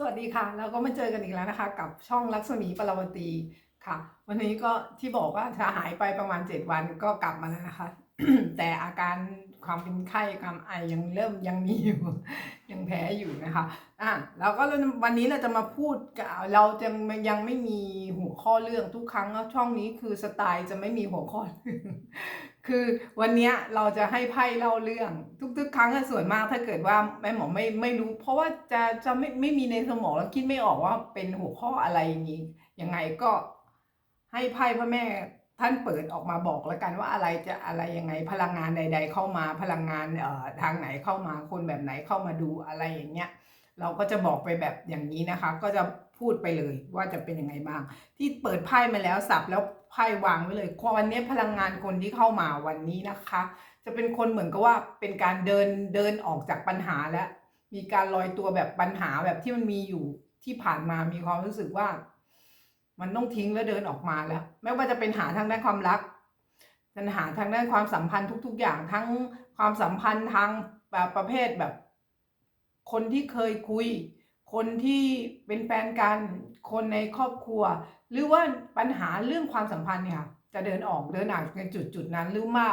สวัสดีค่ะ แล้วก็มาเจอกันอีกแล้วนะคะ กับช่องลักษมีปราวตีค่ะ วันนี้ก็ที่บอกว่าจะหายไปประมาณ 7 วันก็กลับมาแล้วนะคะ แต่อาการความเป็นไข้ความไอยังเริ่มยังมีอยู่ ยังแพ้อยู่นะคะอะแล้วก็วันนี้เราจะมาพูดกับเราจะยังไม่มีหัวข้อเรื่องทุกครั้งช่องนี้คือสไตล์จะไม่มีหัวข้อ คือวันนี้เราจะให้ไพ่เล่าเรื่อง ทุก ๆ ครั้งส่วนมากถ้าเกิดว่าแม่หมอไม่ไม่รู้ เพราะว่าจะจะไม่ไม่มีในสมองแล้วคิดไม่ออกว่าเป็นหัวข้ออะไรอย่างนี้ยังไงก็ให้ไพ่พระแม่ท่านเปิดออกมาบอกแล้วกันว่าอะไรจะอะไรยังไงพลังงานใด ๆ เข้ามาพลังงานเอ่อทางไหนเข้ามาคนแบบไหนเข้ามาดูอะไรอย่างเงี้ยเราก็จะบอกไปแบบอย่างนี้นะคะ ก็จะ พูดไปเลยว่าจะเป็นยังไงบ้าง ที่เปิดไพ่มาแล้วสับแล้วไพ่วางไว้เลยวันนี้พลังงานคนที่เข้ามาวันนี้นะคะ จะเป็นคนเหมือนกับว่าเป็นการเดินเดินออกจากปัญหาแล้วมีการลอยตัวแบบปัญหาแบบที่มันมีอยู่ที่ผ่านมามีความรู้สึกว่า มันต้องทิ้งแล้วเดินออกมาแล้ว ไม่ว่าจะเป็นหาทางด้านความรักปัญหาทางด้านความสัมพันธ์ทุก ๆ อย่างทั้งความสัมพันธ์ทางแบบประเภทแบบ คนที่เคยคุย คนที่เป็นแฟนกัน คนในครอบครัว หรือว่าปัญหาเรื่องความสัมพันธ์เนี่ยจะเดินออกเดินออกในจุดจุดนั้น หรือว่า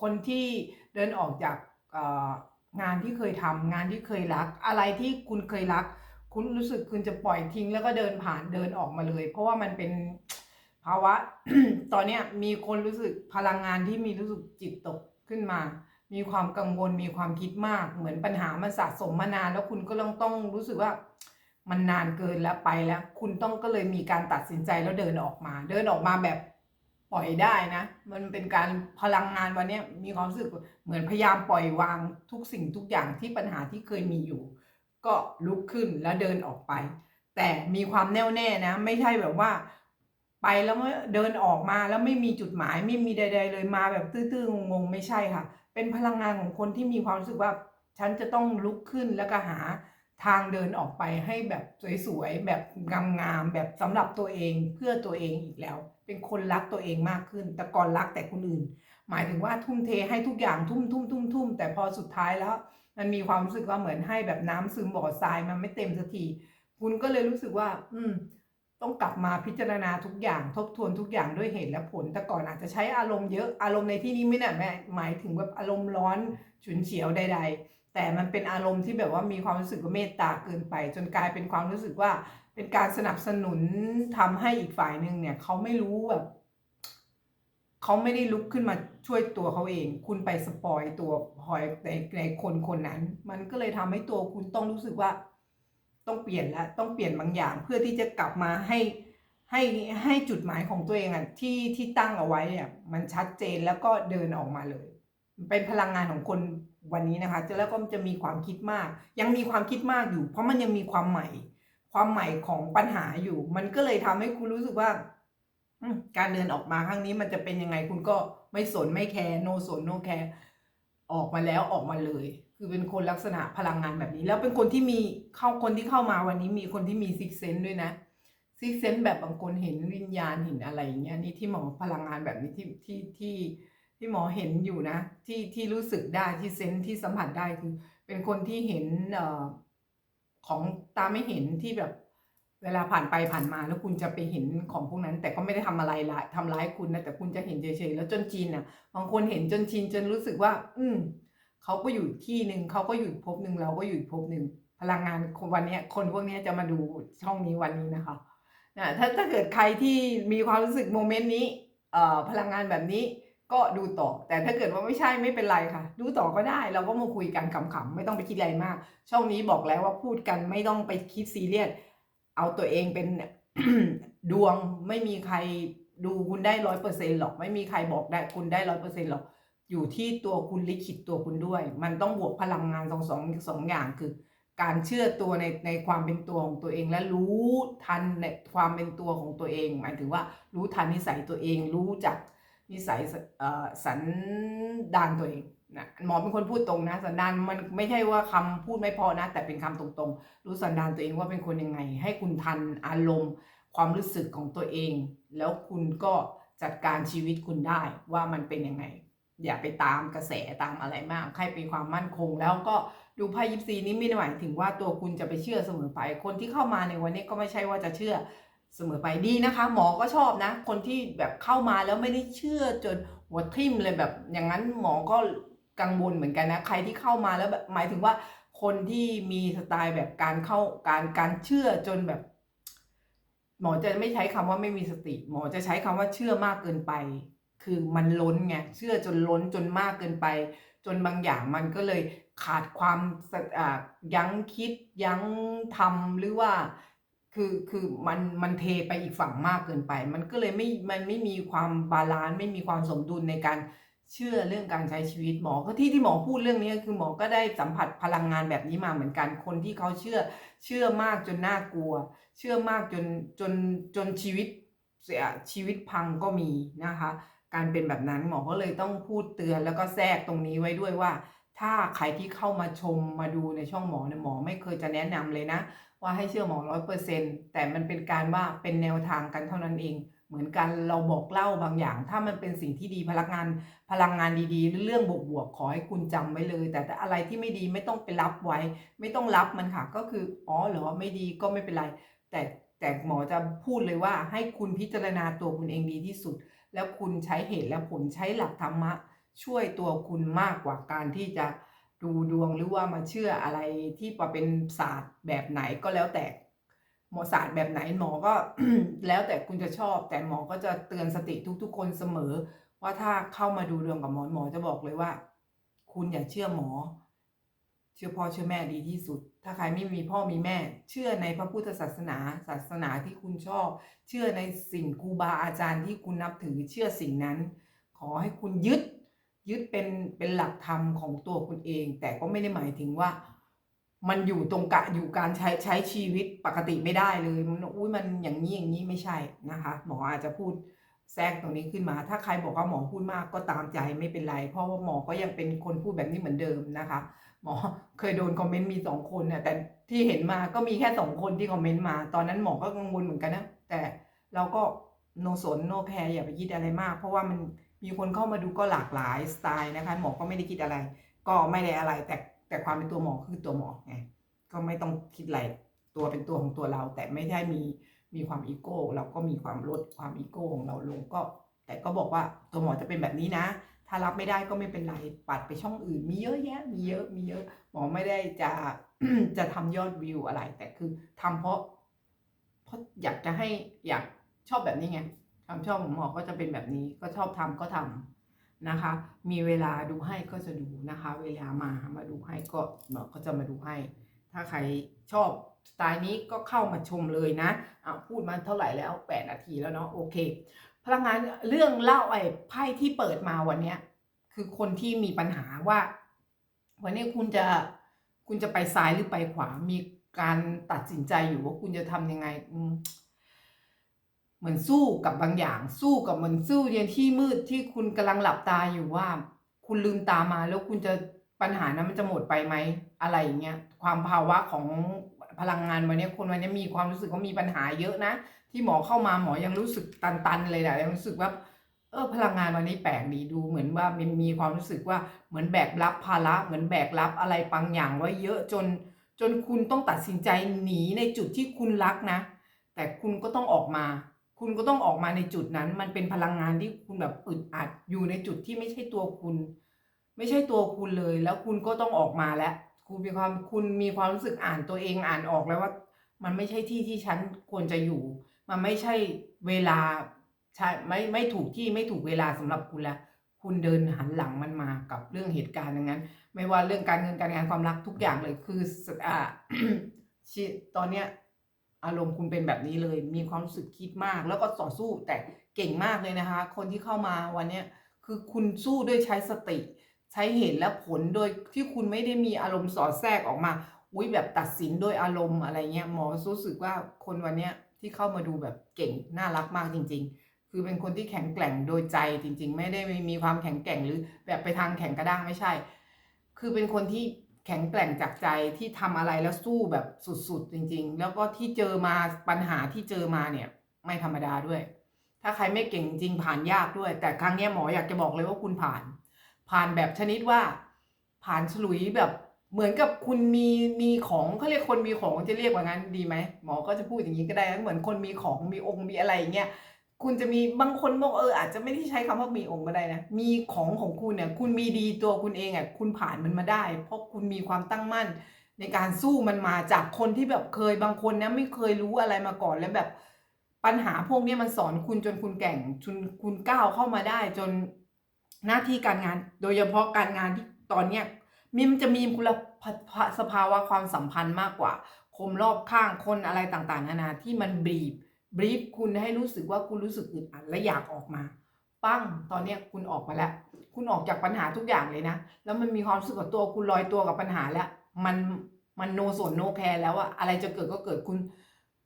คนที่เดินออกจากงานที่เคยทำงานที่เคยรัก อะไรที่คุณเคยรัก คุณรู้สึกคุณจะปล่อยทิ้ง แล้วก็เดินผ่านเดินออกมาเลย เพราะว่ามันเป็นภาวะตอนนี้มีคนรู้สึกพลังงานที่มีรู้สึกจิตตกขึ้นมา มีความกังวลมีความคิดมาก เหมือนปัญหามันสะสมมานาน แล้วคุณก็ต้องต้องรู้สึกว่า มันนานเกินแล้วไปแล้ว คุณต้องก็เลยมีการตัดสินใจแล้วเดินออกมา เดินออกมาแบบปล่อยได้นะ มันเป็นการพลังงานวันนี้มีความรู้สึกเหมือนพยายามปล่อยวางทุกสิ่งทุกอย่างที่ปัญหาที่เคยมีอยู่ ก็ลุกขึ้นแล้วเดินออกไป แต่มีความแน่วแน่นะ ไม่ใช่แบบว่า ไปแล้วเดินออกมาแล้วไม่มีจุดหมายไม่มีใด ๆ เลยมาแบบตื้อๆงงๆไม่ใช่ค่ะ เป็นพลังงานของคนที่มีความรู้สึกว่า ฉันจะต้องลุกขึ้นแล้วก็หา ทางเดินออกไปให้แบบสวยๆ แบบงามๆ แบบสำหรับตัวเองเพื่อตัวเองอีกแล้ว เป็นคนรักตัวเองมากขึ้น แต่ก่อนรักแต่คนอื่น หมายถึงว่าทุ่มเทให้ทุกอย่างทุ่มทุ่มทุ่มทุ่มแต่พอสุดท้ายแล้ว มันมีความรู้สึกว่าเหมือนให้แบบน้ำซึมบ่อทรายมันไม่เต็มสักที คุณก็เลยรู้สึกว่า อืม ต้องกลับมาพิจารณาทุกอย่างทบทวนทุกอย่างด้วยเหตุและผล แต่ก่อนอาจจะใช้อารมณ์เยอะอารมณ์ในที่นี้ไม่ได้แม่หมายถึงแบบอารมณ์ร้อนฉุนเฉียวใด ๆ แต่มันเป็นอารมณ์ที่แบบว่ามีความรู้สึกว่าเมตตาเกินไป จนกลายเป็นความรู้สึกว่าเป็นการสนับสนุนทำให้อีกฝ่ายหนึ่งเนี่ยเขาไม่รู้แบบเขาไม่ได้ลุกขึ้นมาช่วยตัวเขาเอง คุณไปสปอยตัวพอยในในคนคนนั้น มันก็เลยทำให้ตัวคุณต้องรู้สึกว่า ต้องเปลี่ยนแล้วต้องเปลี่ยนบางอย่าง เพื่อที่จะกลับมาให้ให้ให้จุดหมายของตัวเองอะที่ที่ตั้งเอาไว้เนี่ยมันชัดเจนแล้วก็เดินออกมาเลย เป็นพลังงานของคน วันนี้นะคะจะแล้วก็จะมีความคิดมาก ยังมีความคิดมากอยู่ เพราะมันยังมีความใหม่ ความใหม่ของปัญหาอยู่ มันก็เลยทำให้คุณรู้สึกว่าการเดินออกมาครั้งนี้มันจะเป็นยังไงคุณก็ไม่สนไม่แคร์โนสนโนแคร์ออกมาแล้วออกมาเลย คือเป็นคนลักษณะพลังงานแบบนี้ แล้วเป็นคนที่มีเข้าคนที่เข้ามาวันนี้มีคนที่มีซิกเซนด้วยนะซิกเซนแบบบางคนเห็นวิญญาณเห็นอะไรอย่างเงี้ยนี่ที่หมอพลังงานแบบนี้ที่ที่ที่ที่ ที่หมอเห็นอยู่นะ ที่ที่รู้สึกได้ที่เซนที่สัมผัสได้คือ เป็นคนที่เห็นเอ่อของตาไม่เห็นที่แบบเวลาผ่านไปผ่านมาแล้วคุณจะไปเห็นของพวกนั้น แต่ก็ไม่ได้ทำอะไรละทำร้ายคุณนะแต่คุณจะเห็นเฉยๆแล้วจนจีนอะบางคนเห็นจนชินจนรู้สึกว่า อืมเขาก็อยู่ที่หนึ่งเขาก็อยู่ภพหนึ่งเราก็อยู่ภพหนึ่งพลังงานคนวันนี้คนพวกนี้จะมาดูช่องนี้วันนี้นะคะนะถ้าถ้าเกิดใครที่มีความรู้สึกโมเมนต์นี้เอ่อพลังงานแบบนี้ ก็ดูต่อ แต่ถ้าเกิดว่าไม่ใช่ไม่เป็นไรค่ะ ดูต่อก็ได้เราก็มาคุยกันขำๆไม่ต้องไปคิดอะไรมาก ช่องนี้บอกแล้วว่าพูดกันไม่ต้องไปคิดซีเรียสเอาตัวเองเป็นดวงไม่มีใครดูคุณได้ร้อยเปอร์เซ็นหรอก ไม่มีใครบอกได้คุณได้ร้อยเปอร์เซ็นหรอก อยู่ที่ตัวคุณลิขิตตัวคุณด้วย มันต้องบวกพลังงานสองสองสองอย่างคือ การเชื่อตัวในในความเป็นตัวของตัวเองและรู้ทันในความเป็นตัวของตัวเอง หมายถึงว่ารู้ทันนิสัยตัวเองรู้จัก นิสัยสันดานตัวเองนะหมอเป็นคนพูดตรงนะสันดานมันไม่ใช่ว่าคำพูดไม่พอนะ แต่เป็นคำตรงๆ รู้สันดานตัวเองว่าเป็นคนยังไง ให้คุณทันอารมณ์ ความรู้สึกของตัวเอง แล้วคุณก็จัดการชีวิตคุณได้ว่ามันเป็นยังไง อย่าไปตามกระแสตามอะไรมากให้เป็นความมั่นคง แล้วก็ดูไพ่ยิปซีนี้ไม่ได้หมายถึงว่าตัวคุณจะไปเชื่อเสมอไป คนที่เข้ามาในวันนี้ก็ไม่ใช่ว่าจะเชื่อ เสมอไปดีนะคะ หมอก็ชอบนะ คนที่แบบเข้ามาแล้วไม่ได้เชื่อจนหัวทิ่มเลยแบบ อย่างนั้นหมอก็กังวลเหมือนกันนะ ใครที่เข้ามาแล้วแบบหมายถึงว่าคนที่มีสไตล์แบบการเข้าการการเชื่อจนแบบ หมอจะไม่ใช้คำว่าไม่มีสติ หมอจะใช้คำว่าเชื่อมากเกินไป คือมันล้นไงเชื่อจนล้นจนมากเกินไป จนบางอย่างมันก็เลยขาดความสะอ่ายั้งคิดยั้งทำหรือว่า คือคือมันมันเทไปอีกฝั่งมากเกินไป มันก็เลยไม่มันไม่มีความบาลานซ์ไม่มีความสมดุลในการเชื่อเรื่องการใช้ชีวิตหมอก็ที่ที่หมอพูดเรื่องนี้คือหมอก็ได้สัมผัสพลังงานแบบนี้มาเหมือนกันคนที่เขาเชื่อเชื่อมากจนน่ากลัว เชื่อมากจนจนจนชีวิตเสียชีวิตพังก็มีนะคะ การเป็นแบบนั้นหมอก็เลยต้องพูดเตือนแล้วก็แทรกตรงนี้ไว้ด้วยว่า ถ้าใครที่เข้ามาชมมาดูในช่องหมอเนี่ยหมอไม่เคยจะแนะนำเลยนะ ว่าให้เชื่อหมอร้อยเปอร์เซ็นแต่มันเป็นการว่าเป็นแนวทางกันเท่านั้นเอง เหมือนกันเราบอกเล่าบางอย่าง ถ้ามันเป็นสิ่งที่ดีพลังงานพลังงานดีๆหรือเรื่องบวกๆขอให้คุณจำไว้เลยแต่แต่อะไรที่ไม่ดีไม่ต้องไปรับไว้ ไม่ต้องรับมันค่ะ ก็คืออ๋อเหรอไม่ดีก็ไม่เป็นไร แต่แต่หมอจะพูดเลยว่าให้คุณพิจารณาตัวคุณเองดีที่สุด แล้วคุณใช้เหตุและผลใช้หลักธรรมะ ช่วยตัวคุณมากกว่าการที่จะ ดูดวงหรือว่ามาเชื่ออะไรที่มาเป็นศาสตร์แบบไหนก็แล้วแต่หมอศาสตร์แบบไหนหมอก็แล้วแต่คุณจะชอบ แต่หมอก็จะเตือนสติทุกๆ คนเสมอ ว่าถ้าเข้ามาดูดวงกับหมอหมอจะบอกเลยว่า คุณอย่าเชื่อหมอ เชื่อพ่อเชื่อแม่ดีที่สุด ถ้าใครไม่มีพ่อมีแม่ เชื่อในพระพุทธศาสนาศาสนาที่คุณชอบ เชื่อในสิ่งครูบาอาจารย์ที่คุณนับถือเชื่อสิ่งนั้น ขอให้คุณยึด ยึดเป็นเป็นหลักธรรมของตัวคุณเอง แต่ก็ไม่ได้หมายถึงว่า มันอยู่ตรงกะอยู่การใช้ใช้ชีวิตปกติไม่ได้เลยมันอุ้ยมันอย่างนี้อย่างนี้ไม่ใช่นะคะ หมออาจจะพูดแทรกตรงนี้ขึ้นมา ถ้าใครบอกว่าหมอพูดมากก็ตามใจไม่เป็นไร เพราะว่าหมอก็ยังเป็นคนพูดแบบนี้เหมือนเดิมนะคะ หมอเคยโดนคอมเมนต์มีสองคนเนี่ยแต่ที่เห็นมาก็มีแค่สองคนที่คอมเมนต์มา ตอนนั้นหมอก็กังวลเหมือนกันนะแต่เราก็โนสนโนแคร์อย่าไปคิดอะไรมาก เพราะว่ามัน มีคนเข้ามาดูก็หลากหลายสไตล์นะคะ หมอก็ไม่ได้คิดอะไร ก็ไม่ได้อะไร แต่แต่ความเป็นตัวหมอคือตัวหมอไงก็ไม่ต้องคิดอะไรตัวเป็นตัวของตัวเรา แต่ไม่ได้มีมีความอีโก้เราก็มีความลดความอีโก้ของเราลงก็ แต่ก็บอกว่าตัวหมอจะเป็นแบบนี้นะ ถ้ารับไม่ได้ก็ไม่เป็นไรปัดไปช่องอื่น มีเยอะแยะ มีเยอะมีเยอะ หมอไม่ได้จะจะทำยอดวิวอะไร แต่คือทำเพราะ เพราะอยากจะให้อยากชอบแบบนี้ไง ความชอบของหมอก็จะเป็นแบบนี้ก็ชอบทำก็ทำนะคะ มีเวลาดูให้ก็จะดูนะคะ เวลามามาดูให้ก็หมอก็จะมาดูให้ ถ้าใครชอบสไตล์นี้ก็เข้ามาชมเลยนะอะพูดมาเท่าไหร่แล้วแปดนาทีแล้วเนาะโอเค พลังงานเรื่องเล่าไอ้ไพ่ที่เปิดมาวันเนี้ยคือคนที่มีปัญหาว่า วันนี้คุณจะคุณจะไปซ้ายหรือไปขวา มีการตัดสินใจอยู่ว่าคุณจะทำยังไง เหมือนสู้กับบางอย่าง สู้กับเหมือนสู้ในที่มืดที่คุณกำลังหลับตาอยู่ว่า คุณลืมตามาแล้วคุณจะปัญหานั้นมันจะหมดไปไหมอะไรอย่างเงี้ยความภาวะของพลังงานวันนี้คนวันนี้มีความรู้สึกว่ามีปัญหาเยอะนะ ที่หมอเข้ามาหมอยังรู้สึกตันๆเลยนะยังรู้สึกว่าเออพลังงานวันนี้แปลกดีดูเหมือนว่ามันมีความรู้สึกว่าเหมือนแบกรับภาระเหมือนแบกรับอะไรบางอย่างไว้เยอะจน จนคุณต้องตัดสินใจหนีในจุดที่คุณรักนะ แต่คุณก็ต้องออกมา คุณก็ต้องออกมาในจุดนั้น มันเป็นพลังงานที่คุณแบบอึดอัดอยู่ในจุดที่ไม่ใช่ตัวคุณ ไม่ใช่ตัวคุณเลย แล้วคุณก็ต้องออกมาแล้ว คุณมีความคุณมีความรู้สึกอ่านตัวเองอ่านออกแล้วว่า มันไม่ใช่ที่ที่ฉันควรจะอยู่ มันไม่ใช่เวลาใช่ไม่ไม่ถูกที่ไม่ถูกเวลาสำหรับคุณแล้วคุณเดินหันหลังมันมากับเรื่องเหตุการณ์อย่างนั้น ไม่ว่าเรื่องการเงินการงานความรักทุกอย่างเลยคือสอ่าชีตอนเนี้ย อารมณ์คุณเป็นแบบนี้เลย มีความรู้สึกคิดมาก แล้วก็ต่อสู้แต่เก่งมากเลยนะคะ คนที่เข้ามาวันนี้คือคุณสู้ด้วยใช้สติ ใช้เหตุและผลโดยที่คุณไม่ได้มีอารมณ์สอดแทรกออกมา อุ้ยแบบตัดสินโดยอารมณ์อะไรเงี้ยหมอรู้สึกว่าคนวันนี้ที่เข้ามาดูแบบเก่งน่ารักมากจริง ๆ คือเป็นคนที่แข็งแกร่งโดยใจจริง ๆ ไม่ได้มีความแข็งแกร่งหรือแบบไปทางแข็งกระด้างไม่ใช่ คือเป็นคนที่ แข็งแกร่งจากใจที่ทำอะไรแล้วสู้แบบสุดๆจริง ๆ แล้วก็ที่เจอมาปัญหาที่เจอมาเนี่ย ไม่ธรรมดาด้วย ถ้าใครไม่เก่งจริงผ่านยากด้วย แต่ครั้งนี้หมออยากจะบอกเลยว่าคุณผ่าน ผ่านแบบชนิดว่า ผ่านฉลุยแบบเหมือนกับคุณมีมีของเขาเรียกคนมีของจะเรียกว่างั้นดีไหมหมอก็จะพูดอย่างนี้ก็ได้นะเหมือนคนมีของมีองค์มีอะไรอย่างเงี้ย คุณจะมีบางคนบอกเอออาจจะไม่ได้ใช้คำว่ามีองค์ก็ได้นะ มีของของคุณเนี่ย คุณมีดีตัวคุณเองอะคุณผ่านมันมาได้ เพราะคุณมีความตั้งมั่น ในการสู้มันมาจากคนที่แบบเคยบางคนนะไม่เคยรู้อะไรมาก่อนแล้วแบบปัญหาพวกนี้มันสอนคุณจนคุณแก่งจนคุณก้าวเข้ามาได้จนหน้าที่การงาน โดยเฉพาะการงานที่ตอนเนี้ยมีมันจะมีคุณสภาวะความสัมพันธ์มากกว่าคมรอบข้างคนอะไรต่างๆนานาที่มันบีบ บรีฟคุณให้รู้สึกว่าคุณรู้สึกอึดอัดและอยากออกมา ปั้งตอนเนี้ยคุณออกมาแล้ว คุณออกจากปัญหาทุกอย่างเลยนะ แล้วมันมีความรู้สึกว่าตัวคุณลอยตัวกับปัญหาแล้ว มันมันโนสนโนแคร์แล้วอะอะไรจะเกิดก็เกิดคุณ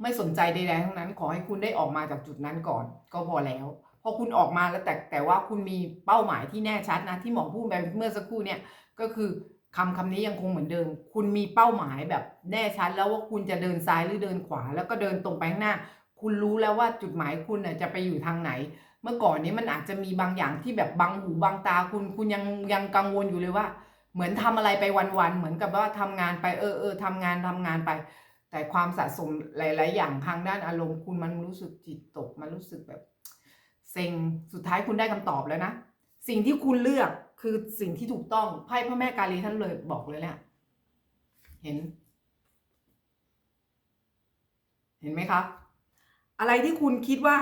ไม่สนใจใดๆทั้งนั้น ขอให้คุณได้ออกมาจากจุดนั้นก่อน ก็พอแล้วพอคุณออกมาแล้วแต่แต่ว่าคุณมีเป้าหมายที่แน่ชัดนะ ที่หมอพูดไปเมื่อสักครู่เนี่ยก็คือคำคำนี้ยังคงเหมือนเดิม คุณมีเป้าหมายแบบแน่ชัดแล้วว่าคุณจะเดินซ้ายหรือเดินขวา แล้วก็เดินตรงไปข้างหน้า คุณรู้แล้วว่าจุดหมายคุณจะไปอยู่ทางไหน เมื่อก่อนนี้มันอาจจะมีบางอย่างที่แบบบังหูบังตาคุณคุณยังยังกังวลอยู่เลยว่า เหมือนทำอะไรไปวันๆเหมือนกับว่าทำงานไปเออเออทำงานทำงานไป แต่ความสะสมหลาย ๆ อย่างทางด้านอารมณ์คุณมันรู้สึกจิตตกมันรู้สึกแบบเซ็งสุดท้ายคุณได้คำตอบแล้วนะสิ่งที่คุณเลือกคือสิ่งที่ถูกต้องไพ่พระแม่กาลีท่านเลยบอกเลยแหละเห็น เห็นไหมคะ อะไรที่คุณคิดว่า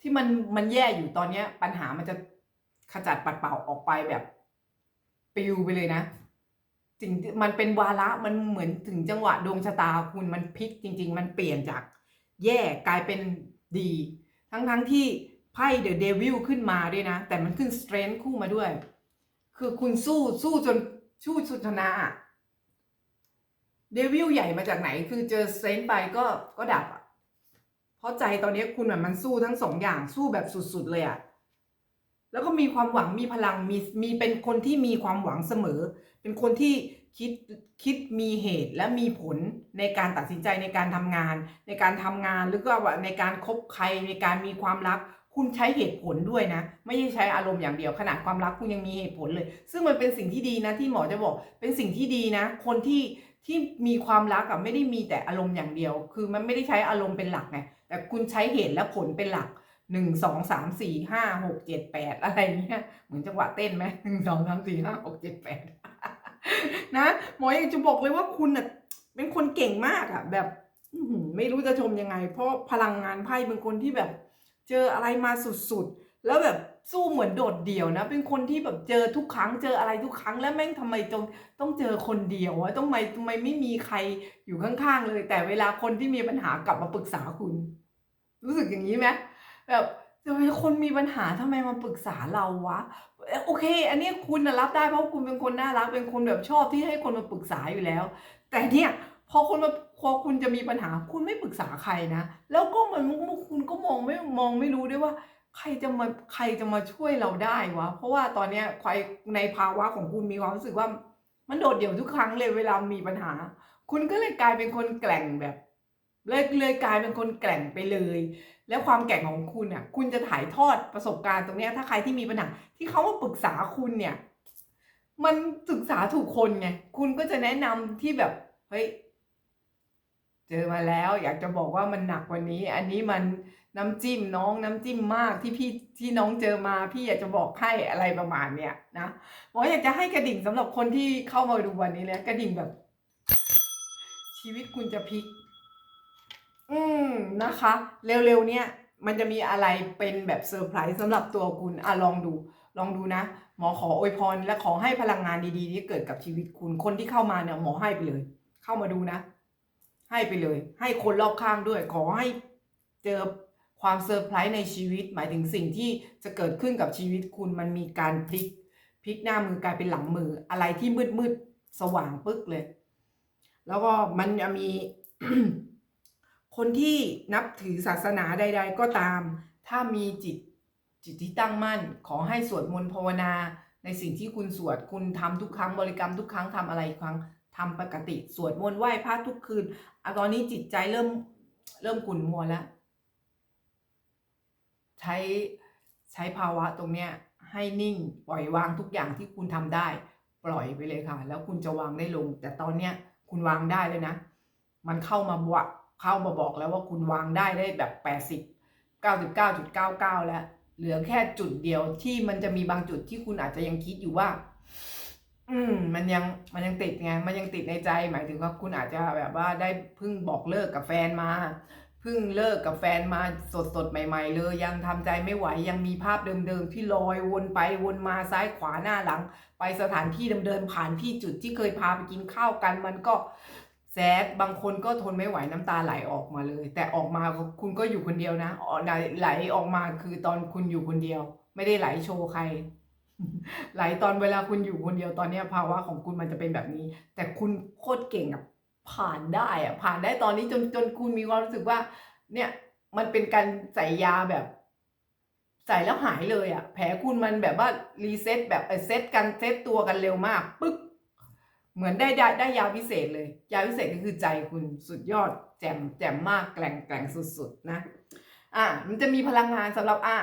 ที่มันมันแย่อยู่ตอนเนี้ย ปัญหามันจะขจัดปัดเป่าออกไปแบบปิวไปเลยนะสิ่งมันเป็นวาระมันเหมือนถึงจังหวะดวงชะตาคุณมันพลิกจริง ๆ มันเปลี่ยนจากแย่กลายเป็นดี ทั้งๆทที่ไพ่เดอะเดวิลขึ้นมาด้วยนะ แต่มันขึ้นสเตรนท์คู่มาด้วย คือคุณสู้สู้จนสู้สุดชนะเดวิลใหญ่มาจากไหน คือเจอเตรนท์ไปก็ก็ดับอะ เพราะใจตอนนี้คุณเหมือนมันสู้ทั้งสองอย่างสู้แบบสุดๆเลยอะแล้วก็มีความหวังมีพลังมีมีเป็นคนที่มีความหวังเสมอ เป็นคนที่คิดคิดมีเหตุและมีผลในการตัดสินใจในการทำงาน ในการทำงานหรือก็ว่าในการคบใครในการมีความรัก คุณใช้เหตุผลด้วยนะ ไม่ใช่ใช้อารมณ์อย่างเดียวขนาดความรักคุณยังมีเหตุผลเลย ซึ่งมันเป็นสิ่งที่ดีนะที่หมอจะบอกเป็นสิ่งที่ดีนะ คนที่ที่มีความรักอะไม่ได้มีแต่อารมณ์อย่างเดียว คือมันไม่ได้ใช้อารมณ์เป็นหลักไง แต่คุณใช้เหตุและผลเป็นหลักหนึ่งสองสามสี่ห้าหกเจ็ดแปดอะไรเงี้ยเหมือนจังหวะเต้นไหมหนึ่งสองสามสี่ห้าหกเจ็ดแปดนะหมออยากจะบอกเลยว่าคุณน่ะเป็นคนเก่งมากอะแบบไม่รู้จะชมยังไง เพราะพลังงานไพ่เป็นคนที่แบบ เจออะไรมาสุดๆ แล้วแบบสู้เหมือนโดดเดี่ยวนะ เป็นคนที่แบบเจอทุกครั้งเจออะไรทุกครั้งแล้วแม่งทำไมจงต้องเจอคนเดียววะต้องไมทำไมไม่มีใครอยู่ข้างๆเลย แต่เวลาคนที่มีปัญหากลับมาปรึกษาคุณ รู้สึกอย่างนี้ไหมแบบทำไมคนมีปัญหาทำไมมาปรึกษาเราวะโอเค อันนี้คุณนะรับได้เพราะคุณเป็นคนน่ารักเป็นคนแบบชอบที่ให้คนมาปรึกษาอยู่แล้ว แต่เนี่ยพอคนมาพอคุณจะมีปัญหาคุณไม่ปรึกษาใครนะ แล้วก็มันคุณก็มองไม่มองไม่รู้ด้วยว่า ใครจะมาใครจะมาช่วยเราได้วะเพราะว่าตอนเนี้ยใครในภาวะของคุณมีความรู้สึกว่า มันโดดเดี่ยวทุกครั้งเลยเวลามีปัญหา คุณก็เลยกลายเป็นคนแกร่งแบบ เลยเลยกลายเป็นคนแกร่งไปเลย แล้วความแกร่งของคุณอะ คุณจะถ่ายทอดประสบการณ์ตรงเนี้ยถ้าใครที่มีปัญหาที่เขามาปรึกษาคุณเนี่ย มันศึกษาถูกคนไงคุณก็จะแนะนำที่แบบเฮ้ยเจอมาแล้ว อยากจะบอกว่ามันหนักกว่านี้ อันนี้มันน้ำจิ้มน้องน้ำจิ้มมากที่พี่ที่น้องเจอมา พี่อยากจะบอกให้อะไรประมาณเนี้ยนะหมออยากจะให้กระดิ่งสำหรับคนที่เข้ามาดูวันนี้เลยกระดิ่งแบบ ชีวิตคุณจะพลิก อืมนะคะ เร็วๆเนี่ยมันจะมีอะไรเป็นแบบเซอร์ไพรส์สำหรับตัวคุณอะลองดู ลองดูนะ หมอขออวยพรและขอให้พลังงานดีๆ นี้เกิดกับชีวิตคุณคนที่เข้ามาเนี่ยหมอให้ไปเลย เข้ามาดูนะ ให้ไปเลย ให้คนรอบข้างด้วย ขอให้เจอความเซอร์ไพรส์ในชีวิต หมายถึงสิ่งที่จะเกิดขึ้นกับชีวิตคุณมันมีการพลิกพลิกหน้ามือกลายเป็นหลังมือ อะไรที่มืดมืดๆสว่างปึ๊กเลย แล้วก็มันจะมี คนที่นับถือศาสนาใด ๆ ก็ตาม ถ้ามีจิตจิตที่ตั้งมั่น ขอให้สวดมนต์ภาวนา ในสิ่งที่คุณสวดคุณทำทุกครั้งบริกรรมทุกครั้งทำอะไรครั้งทำปกติ สวดมนต์ไหว้พระทุกคืนอตอนนี้จิตใจเริ่มเริ่มขุ่นมัวแล้ว ใช้ใช้ภาวะตรงเนี้ยให้นิ่งปล่อยวางทุกอย่างที่คุณทำได้ ปล่อยไปเลยค่ะ แล้วคุณจะวางได้ลง แต่ตอนเนี้ยคุณวางได้เลยนะ มันเข้ามาบวก เข้ามาบอกแล้วว่าคุณวางได้ได้แบบแปดสิบเก้าสิบเก้าจุดเก้าเก้าแล้ว เหลือแค่จุดเดียวที่มันจะมีบางจุดที่คุณอาจจะยังคิดอยู่ว่า อืม มันยังมันยังติดไง มันยังติดในใจ หมายถึงว่าคุณอาจจะแบบว่าได้เพิ่งบอกเลิกกับแฟนมาเพิ่งเลิกกับแฟนมาสดสดใหม่ ๆ เลย ยังทำใจไม่ไหวยังมีภาพเดิมๆที่ลอยวนไปวนมาซ้ายขวาหน้าหลัง ไปสถานที่เดิมๆผ่านที่จุดที่เคยพาไปกินข้าวกัน มันก็ แซดบางคนก็ทนไม่ไหวน้ำตาไหลออกมาเลย แต่ออกมาคุณก็อยู่คนเดียวนะอ๋อไหลไหลออกมาคือตอนคุณอยู่คนเดียว ไม่ได้ไหลโชว์ใคร ไหลตอนเวลาคุณอยู่คนเดียวตอนนี้ภาวะของคุณมันจะเป็นแบบนี้ แต่คุณโคตรเก่งอะผ่านได้อะผ่านได้ตอนนี้จนจนคุณมีความรู้สึกว่า เนี่ยมันเป็นการใส่ยาแบบ ใส่แล้วหายเลยอะแผลคุณมันแบบว่ารีเซ็ตแบบเออเซ็ตกันเซ็ตตัวกันเร็วมากปึ๊ก เหมือนได้ได้ได้ยาพิเศษเลย ยาพิเศษก็คือใจคุณสุดยอดแจ่มแจ่มมากแกร่งแกร่งสุดๆนะอะมันจะมีพลังงานสำหรับอะ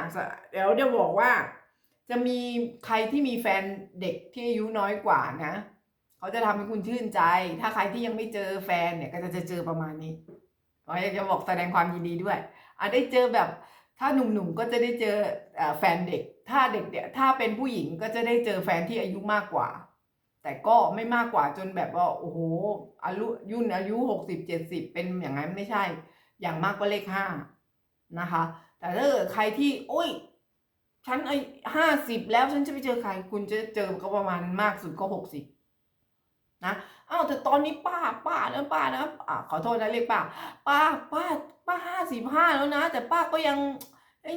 เดี๋ยวเดี๋ยวบอกว่า จะมีใครที่มีแฟนเด็กที่อายุน้อยกว่านะเขาจะทำให้คุณชื่นใจ ถ้าใครที่ยังไม่เจอแฟนเนี่ยก็จะจะเจอประมาณนี้ก็อยากจะบอกแสดงความยินดีด้วยอะได้เจอแบบถ้าหนุ่มๆก็จะได้เจอเอ่อแฟนเด็ก ถ้าเด็กเนี่ยถ้าเป็นผู้หญิงก็จะได้เจอแฟนที่อายุมากกว่า แต่ก็ไม่มากกว่าจนแบบว่าโอ้โหอายุยุ่นอายุหกสิบเจ็ดสิบเป็นอย่างนั้นไม่ใช่ อย่างมากก็เลขห้านะคะ แต่ถ้าเกิดใครที่ โอ้ย ฉันไอห้าสิบแล้วฉันจะไปเจอใคร คุณจะเจอก็ประมาณมากสุดก็หกสิบนะอ้าวแต่ตอนนี้ป้าป้านะป้านะอ่าขอโทษนะเรียกป้า ป้าป้าป้าห้าสิบห้าแล้วนะ แต่ป้าก็ยัง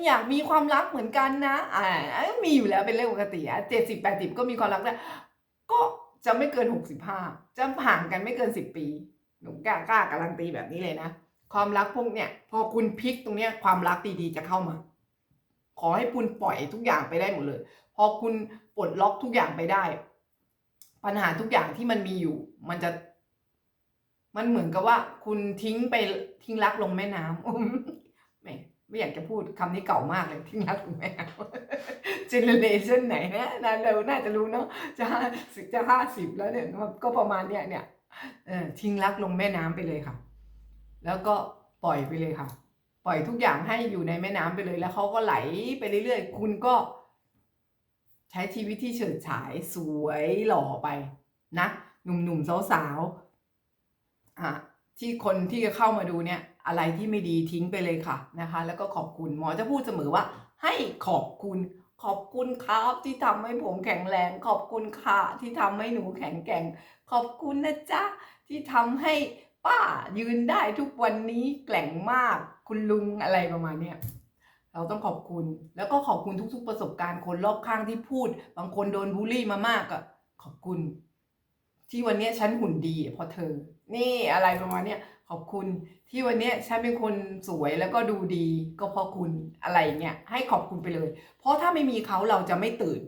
อยากมีความรักเหมือนกันนะ อ่ามีอยู่แล้วเป็นเรื่องปกติอะเจ็ดสิบแปดสิบก็มีความรักได้ ก็จะไม่เกินหกสิบห้าจะห่างกันไม่เกินสิบปี หนูกล้ากล้าการันตีแบบนี้เลยนะ ความรักพวกเนี่ย พอคุณพลิกตรงเนี้ยความรักดีๆจะเข้ามา ขอให้คุณปล่อยทุกอย่างไปได้หมดเลย พอคุณปลดล็อกทุกอย่างไปได้ ปัญหาทุกอย่างที่มันมีอยู่ มันจะมันเหมือนกับว่า คุณทิ้งไปทิ้งรักลงแม่น้ำ ไม่อยากจะพูดคำนี้เก่ามากเลยทิ้งรักลงแม่น้ำเจเนเรชันไหนนะน่าเราน่าจะรู้เนาะจะห้าสิบจะห้าสิบแล้วเนี่ยก็ประมาณเนี้ยเนี่ยเออทิ้งรักลงแม่น้ำไปเลยค่ะ แล้วก็ปล่อยไปเลยค่ะ ปล่อยทุกอย่างให้อยู่ในแม่น้ำไปเลย แล้วเขาก็ไหลไปเรื่อยๆ คุณก็ ใช้ชีวิตที่เฉิดฉายสวยหล่อไปนะหนุ่มๆสาวๆอะที่คนที่จะเข้ามาดูเนี่ย อะไรที่ไม่ดีทิ้งไปเลยค่ะนะคะ แล้วก็ขอบคุณหมอจะพูดเสมอว่า ให้ขอบคุณขอบคุณครับที่ทำให้ผมแข็งแรง ขอบคุณค่ะที่ทำให้หนูแข็งแกร่ง ขอบคุณนะจ๊ะที่ทำให้ป้ายืนได้ทุกวันนี้แกร่งมากคุณลุงอะไรประมาณเนี้ยเราต้องขอบคุณแล้วก็ขอบคุณทุก ๆ ประสบการณ์คนรอบข้างที่พูด บางคนโดนบูลลี่มามากอะขอบคุณ ที่วันนี้ฉันหุ่นดีเพราะเธอ นี่อะไรประมาณเนี้ย ขอบคุณที่วันนี้ฉันเป็นคนสวยแล้วก็ดูดีก็เพราะคุณอะไรเงี้ยให้ขอบคุณไปเลย เพราะถ้าไม่มีเขาเราจะไม่ตื่น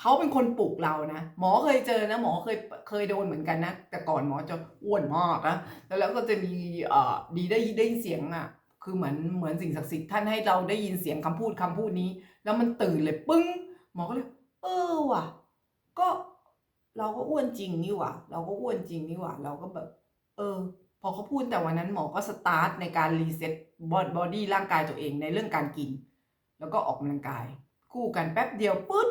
เขาเป็นคนปลุกเรานะ หมอเคยเจอนะหมอเคยเคยโดนเหมือนกันนะ แต่ก่อนหมอจะอ้วนมากนะแล้วแล้วก็จะมีเอ่อดีได้ได้ยินเสียงอะ คือเหมือนเหมือนสิ่งศักดิ์สิทธิ์ท่านให้เราได้ยินเสียงคำพูดคำพูดนี้ แล้วมันตื่นเลยปึ้งหมอก็เลยเออว่ะ ก็เราก็อ้วนจริงนี่ว่าเราก็อ้วนจริงนี่ว่าเราก็แบบ เออ พอเขาพูดแต่วันนั้นหมอก็สตาร์ทในการรีเซ็ตบอดี้ร่างกายตัวเองในเรื่องการกิน แล้วก็ออกกำลังกาย คู่กันแป๊บเดียวปึ๊ด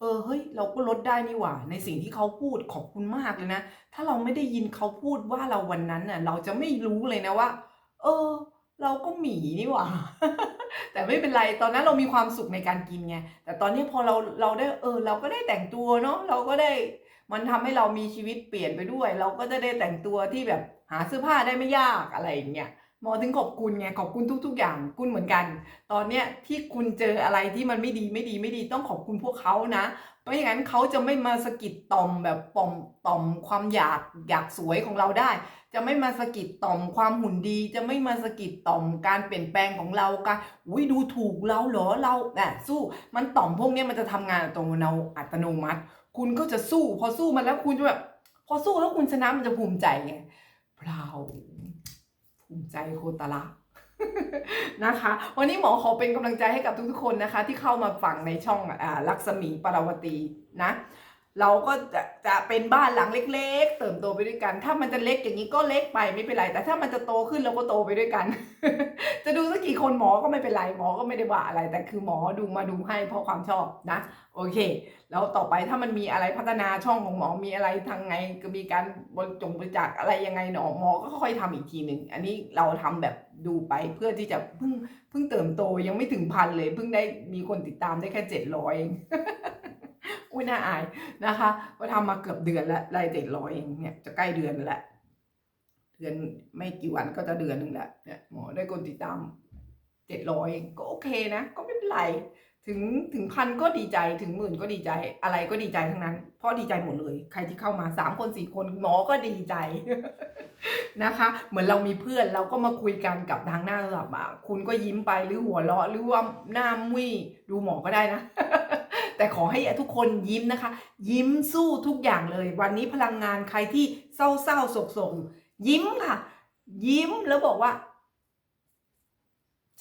เออเฮ้ยเราก็ลดได้นี่หว่า ในสิ่งที่เขาพูดขอบคุณมากเลยนะ ถ้าเราไม่ได้ยินเขาพูดว่าเราวันนั้นน่ะ เราจะไม่รู้เลยนะว่า เออ เราก็หมีนี่หว่า แต่ไม่เป็นไรตอนนั้นเรามีความสุขในการกินไงแต่ตอนนี้พอเราเราได้เออ เราก็ได้แต่งตัวเนาะเราก็ได้มันทำให้เรามีชีวิตเปลี่ยนไปด้วย เราก็จะได้แต่งตัวที่แบบ หาเสื้อผ้าได้ไม่ยากอะไรอย่างเงี้ยหมอถึงขอบคุณไงขอบคุณทุก ๆ อย่างคุณเหมือนกัน ตอนเนี้ยที่คุณเจออะไรที่มันไม่ดีไม่ดีไม่ดีต้องขอบคุณพวกเขานะไม่อย่างนั้นเขาจะไม่มาสะกิดต่อมแบบป่อมต่อมความอยากอยากสวยของเราได้ จะไม่มาสะกิดต่อมความหุ่นดี จะไม่มาสะกิดต่อมการเปลี่ยนแปลงของเราการอุ้ยดูถูกเราเหรอเราน่ะสู้มันต่อมพวกเนี้ยมันจะทำงานอัตโนเราอัตโนมัติ คุณก็จะสู้ พอสู้มันแล้วคุณจะแบบพอสู้แล้วคุณชนะมันจะภูมิใจไง เราภูมิใจโคตรละนะคะ วันนี้หมอขอเป็นกำลังใจให้กับทุกๆคนนะคะ ที่เข้ามาฟังในช่องอ่าลักษมีปรวตีนะ เราก็จะจะเป็นบ้านหลังเล็ก ๆ เติมโตไปด้วยกัน ถ้ามันจะเล็กอย่างนี้ก็เล็กไปไม่เป็นไร แต่ถ้ามันจะโตขึ้นเราก็โตไปด้วยกัน จะดูสักกี่คนหมอก็ไม่เป็นไรหมอก็ไม่ได้ว่าอะไร แต่คือหมอดูมาดูให้เพราะความชอบนะ โอเค แล้วต่อไปถ้ามันมีอะไรพัฒนาช่องของหมอมีอะไรทางไงก็มีการบริจงบริจาคอะไรยังไงหนอหมอก็ค่อยๆทำอีกทีหนึ่งอันนี้เราทำแบบดูไปเพื่อที่จะเพิ่งเพิ่งเติมโตยังไม่ถึงพันเลยเพิ่งได้มีคนติดตามได้แค่เจ็ดร้อยเอง อุ้ยน่าอายนะคะก็ทำมาเกือบเดือนแล้วได้เจ็ดร้อยเองเนี่ยจะใกล้เดือนแล้วเดือนไม่กี่วันก็จะเดือนหนึ่งแล้วเนี่ยหมอได้คนติดตามเจ็ดร้อยก็โอเคนะ ก็ไม่เป็นไร ถึงถึงพันก็ดีใจถึงหมื่นก็ดีใจอะไรก็ดีใจทั้งนั้นเพราะดีใจหมดเลย ใครที่เข้ามาสามคนสี่คนหมอก็ดีใจนะคะ เหมือนเรามีเพื่อนเราก็มาคุยกันกับทางหน้าโทรศัพท์อะคุณก็ยิ้มไปหรือหัวเราะหรือว่าหน้ามุ้ยดูหมอก็ได้นะ แต่ขอให้ทุกคนยิ้มนะคะ ยิ้มสู้ทุกอย่างเลย วันนี้พลังงานใครที่เศร้าๆโศกๆยิ้มค่ะ ยิ้มแล้วบอกว่า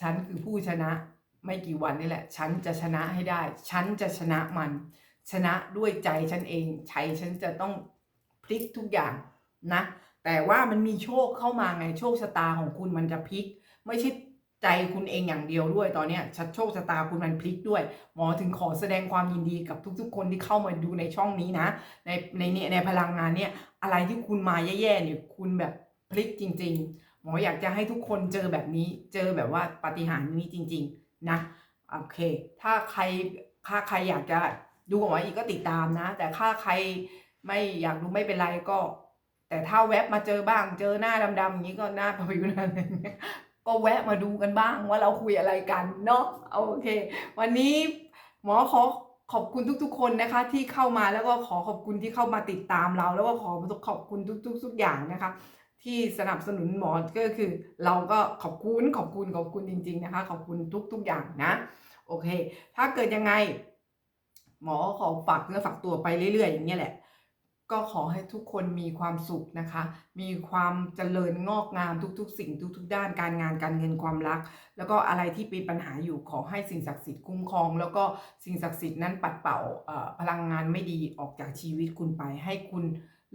ฉันคือผู้ชนะ ไม่กี่วันนี่แหละ ฉันจะชนะให้ได้ ฉันจะชนะมัน ชนะด้วยใจฉันเองชัยฉันจะต้องพลิกทุกอย่างนะ แต่ว่ามันมีโชคเข้ามาไงโชคชะตาของคุณมันจะพลิก ไม่ใช่ ใจคุณเองอย่างเดียวด้วยตอนนี้ชัดโชคชะตาคุณมันพลิกด้วย หมอถึงขอแสดงความยินดีกับทุกๆ คนที่เข้ามาดูในช่องนี้นะ ในในนี่ในพลังงานเนี่ยอะไรที่คุณมาแย่ๆเนี่ยคุณแบบพลิกจริง ๆ หมออยากจะให้ทุกคนเจอแบบนี้เจอแบบว่าปาฏิหาริย์นี้จริง ๆ นะโอเค ถ้าใครถ้าใครอยากจะดูของหมออีกก็ติดตามนะ แต่ถ้าใครไม่อยากดูไม่เป็นไรก็ แต่ถ้าแวบมาเจอบ้างเจอหน้าดำๆอย่างนี้ก็หน้าพยุนอ ก็แวะมาดูกันบ้างว่าเราคุยอะไรกันเนาะโอเค วันนี้หมอขอขอบคุณทุกๆ คนนะคะที่เข้ามาแล้วก็ขอขอบคุณที่เข้ามาติดตามเรา แล้วก็ขอขอบคุณทุกๆทุกอย่างนะคะ ที่สนับสนุนหมอก็คือ เราก็ขอบคุณขอบคุณขอบคุณจริง ๆนะคะ ขอบคุณทุก ๆอย่างนะโอเค ถ้าเกิดยังไง หมอขอฝากเนื้อฝากตัวไปเรื่อยๆอย่างเงี้ยแหละ ก็ขอให้ทุกคนมีความสุขนะคะ มีความเจริญงอกงามทุก ๆ สิ่งทุก ๆ ด้านการงานการเงินความรัก แล้วก็อะไรที่เป็นปัญหาอยู่ขอให้สิ่งศักดิ์สิทธิ์คุ้มครอง แล้วก็สิ่งศักดิ์สิทธิ์นั้นปัดเป่าพลังงานไม่ดีออกจากชีวิตคุณไป ให้คุณ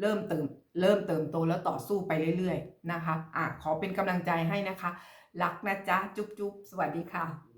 เริ่มเติมเริ่มเติมโตแล้วต่อสู้ไปเรื่อย ๆ นะคะอะขอเป็นกำลังใจให้นะคะ รักนะจ๊ะจุ๊บๆสวัสดีค่ะ